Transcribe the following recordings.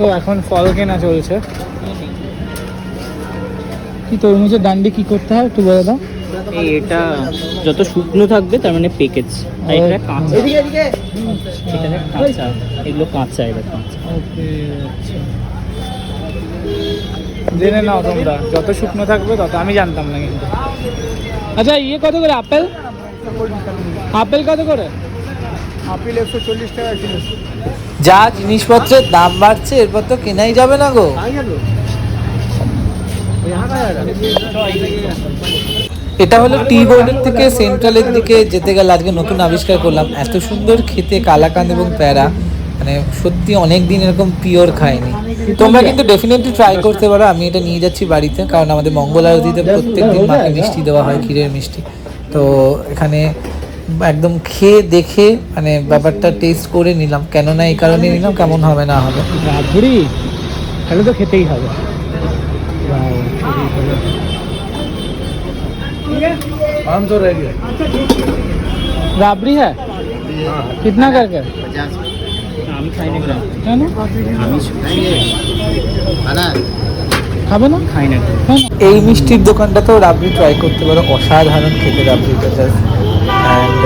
তো এখন ফল কেনা চলছে। কি তরমুজের ডান্ডি কি করতে হয় একটু বলে দাও। এই এটা যত শুকনো থাকবে তার মানে পেকেজ। আর এটা কাঁচা। এটা কাঁচা। এগুলো কাঁচা এটা কাঁচা। ওকে আচ্ছা। জেনে নাও তোমরা যত শুকনো থাকবে তত। আমি জানতাম না কিন্তু। আচ্ছা ইয়ে কত করে আপেল? আপেল কত করে? আপেল একশো চল্লিশ টাকা কিলো। যা জিনিসপত্রের দাম বাড়ছে, এরপর তো কেনাই যাবে না গো। এটা হলো টি বোর্ডের থেকে সেন্ট্রালের দিকে যেতে গেলে আজকে নতুন আবিষ্কার করলাম। এত সুন্দর খেতে কালাকান্দ এবং প্যারা। মানে সত্যি অনেক দিন এরকম পিওর খায়নি তোমরা কিন্তু ডেফিনেটলি ট্রাই করতে পারো। আমি এটা নিয়ে যাচ্ছি বাড়িতে, কারণ আমাদের মঙ্গল আরতিতে প্রত্যেক দিন মাকে মিষ্টি দেওয়া হয়, ক্ষীরের মিষ্টি। তো এখানে একদম খেয়ে দেখে মানে ব্যাপারটা টেস্ট করে নিলাম। কেননা এই কারণে নিলাম কেমন হবে না হবে। তাহলে তো খেতেই হবে। রাবড়ি হ্যাঁ? কতনা করকে আমি কেন? আমি খাব না? খাই না এই মিষ্টির দোকানটা তো রাবড়ি ট্রাই করতে পারো। অসাধারণ খেতে রাবড়িটা জাস্ট অ্যান্ড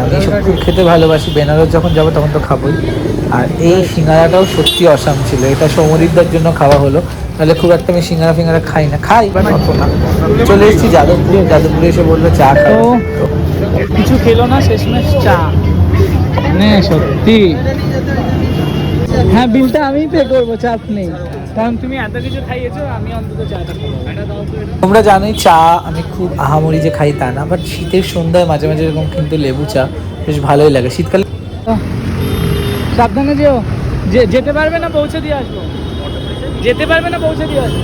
আমি সব খুব খেতে ভালোবাসি। বেনারস যখন যাব তখন তো খাবোই। আর এই সিঙ্গারাটাও সত্যি অসাম ছিল। এটা সমরিদ্দার জন্য খাওয়া হলো। তাহলে খুব একটা আমি সিঙ্গারা ফিঙ্গারা খাই না। খাই বাট অত না। চলে এসেছি যাদবপুরে। যাদবপুরে এসে বলল চা তো কিছু খেলো না, শেষমেশ চা। মানে সত্যি। হ্যাঁ বিলটা আমিই পে করব, চাপ নেই। কারণ তুমি এত কিছু খাইয়েছো আমি অন্তত চাটা খাব। তোমরা জানোই চা আমি খুব আহামরি যে খাই তা না বাট শীতের সন্ধ্যায় মাঝে মাঝে এরকম কিন্তু লেবু চা বেশ ভালোই লাগে। শীতকালে সাবধানে যেও। যেতে পারবে না পৌঁছে দিয়ে আসব। যেতে পারবে না পৌঁছে দিয়ে আসব।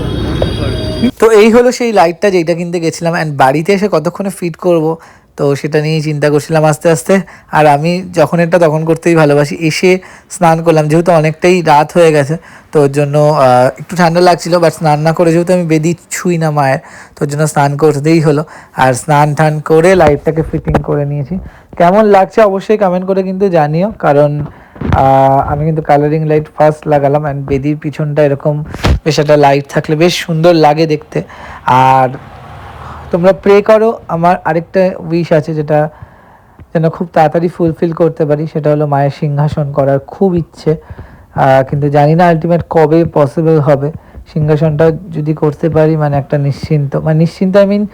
তো এই হলো সেই লাইটটা যেটা কিনতে গেছিলাম অ্যান্ড বাড়িতে এসে কতক্ষণে ফিট করব তো সেটা নিয়েই চিন্তা করছিলাম আস্তে আস্তে। আর আমি যখন এটা তখন করতেই ভালোবাসি, এসে স্নান করলাম। যেহেতু অনেকটাই রাত হয়ে গেছে, তো ওর জন্য একটু ঠান্ডা লাগছিল বাট স্নান না করে যেহেতু আমি বেদি ছুই না মায়ের, তো ওর জন্য স্নান করতেই হলো। আর স্নান টান করে লাইটটাকে ফিটিং করে নিয়েছি। কেমন লাগছে অবশ্যই কমেন্ট করে কিন্তু জানিও, কারণ আমি কিন্তু কালারিং লাইট ফার্স্ট লাগালাম অ্যান্ড বেদির পিছনটা এরকম বেশ একটা লাইট থাকলে বেশ সুন্দর লাগে দেখতে। আর তোমরা প্রে করো। আমার আরেকটা উইশ আছে যেটা যেন খুব তাড়াতাড়ি ফুলফিল করতে পারি। সেটা হলো মায়ের সিংহাসন করার খুব ইচ্ছে। কিন্তু জানি না আলটিমেট কবে পসিবল হবে। সিংহাসনটা যদি করতে পারি মানে একটা নিশ্চিন্ত মানে নিশ্চিন্ত আই মিন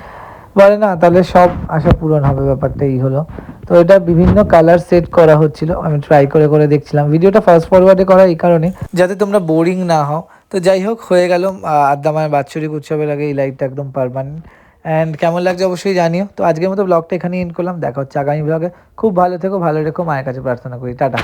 বলে না, তাহলে সব আশা পূরণ হবে ব্যাপারটা এই হলো। তো এটা বিভিন্ন কালার সেট করা হচ্ছিল। আমি ট্রাই করে করে দেখছিলাম। ভিডিওটা ফাস্ট ফরওয়ার্ডে করা এই কারণে। যাতে তোমরা বোরিং না হও। তো যাই হোক, হয়ে গেল আদ্দামায়ের বাৎসরিক উৎসবের আগে এই লাইটটা একদম পারমানেন্ট অ্যান্ড কেমন লাগছে অবশ্যই জানিও। তো আজকের মতো ব্লগটা এখানেই ইন করলাম। দেখা হচ্ছে আগামী ব্লগে খুব ভালো থেকো, ভালো রেখো। মায়ের কাছে প্রার্থনা করি। টাটা।